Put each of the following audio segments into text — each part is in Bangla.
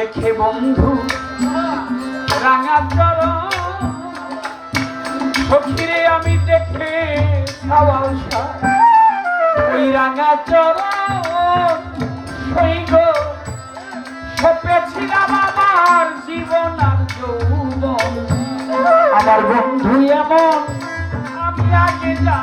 দেখে বন্ধু, রাঙা চরণ। সখিরে আমি দেখে সাওয়াল ওই রাঙা চরণ সৈগ আমার জীবন বন্ধু এমন, আমি আগে না।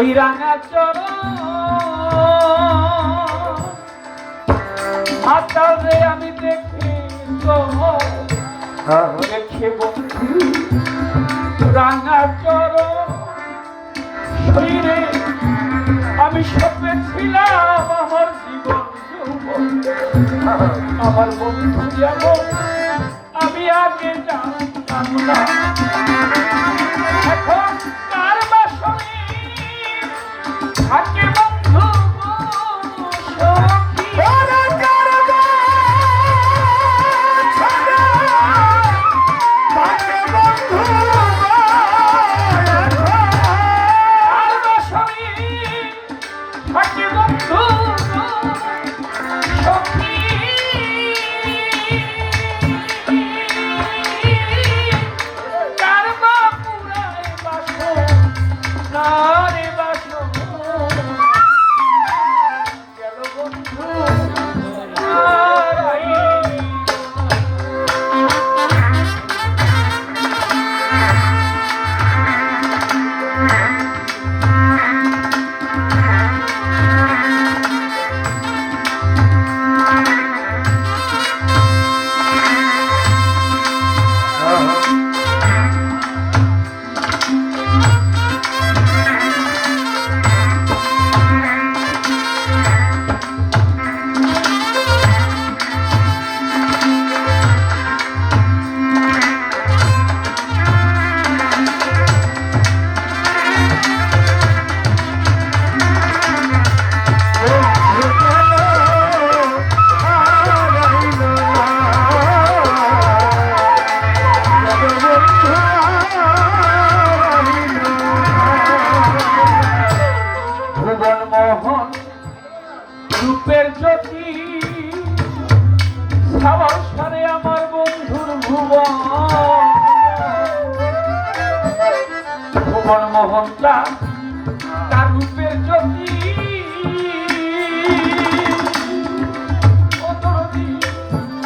ওই রাঙা চরণ। রে আমি দেখে দেখে বন্ধু রাঙা চরণ আমি সপে ছিলাম আমার জীবন আমার বন্ধু যেমন, আমি আগে জানতাম না।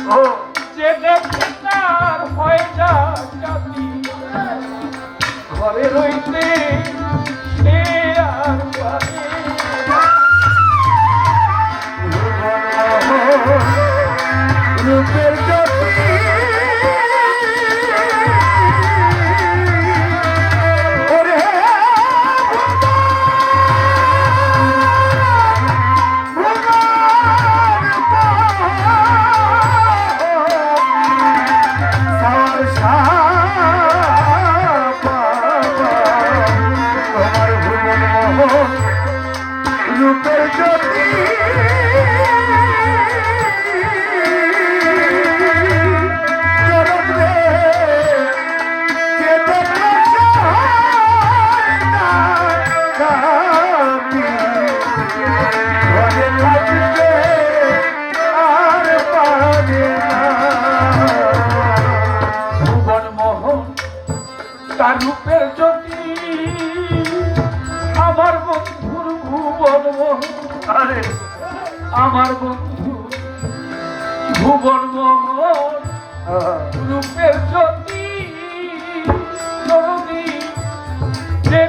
যে আমার বন্ধু ভুবন মোহন রূপের জ্যোতি যে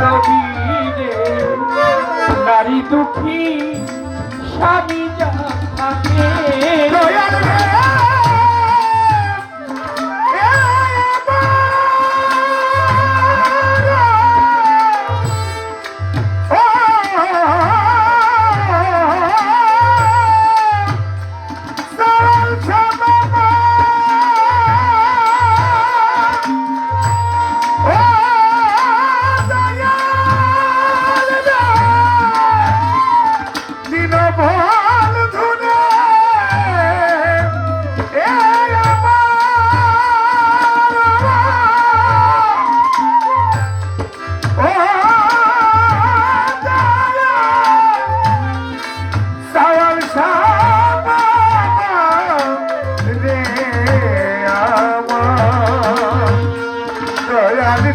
প্রবীরে নারী দুঃখী স্বামী যা থাকে।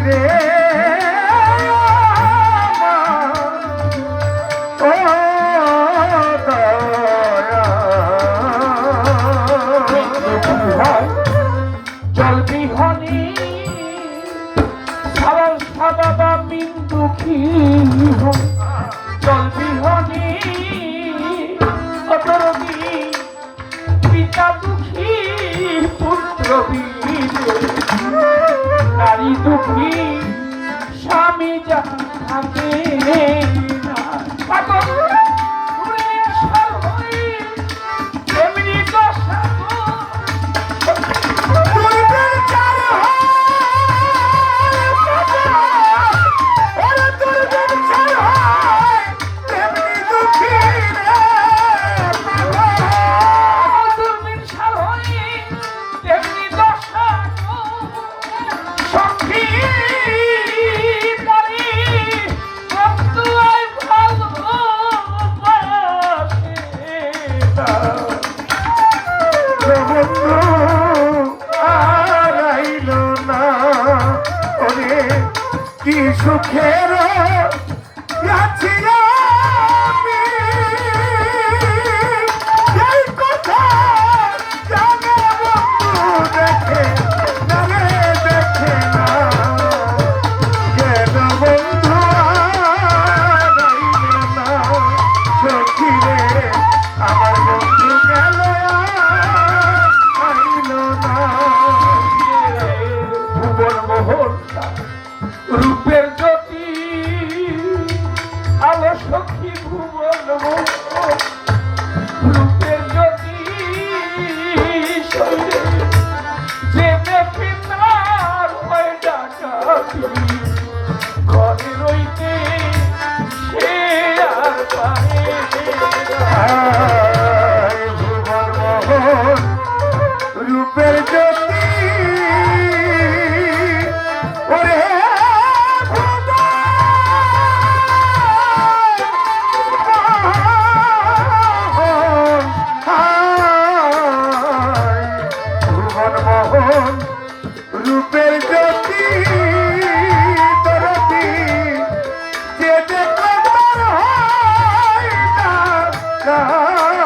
Yeah. দুঃখী স্বামী যা থাকে। কি সুখের আছি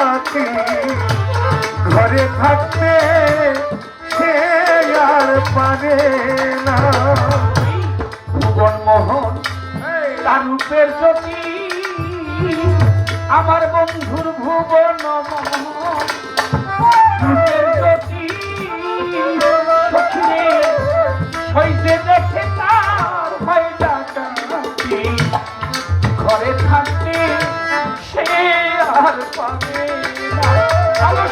নাতি ঘরে থাকতে সে আর পারে না। মোহন তার রূপের জ্যোতি আমার বন্ধুর ভুবন রূপের জ্যোতি সইতে দেখে তার হয় ঘরে থাকতে সে আর পাবে না ভালো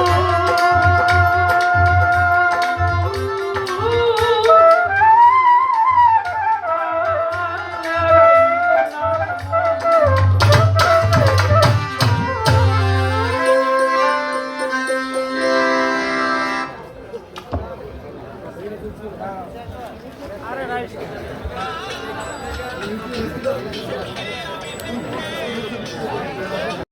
বন্ধু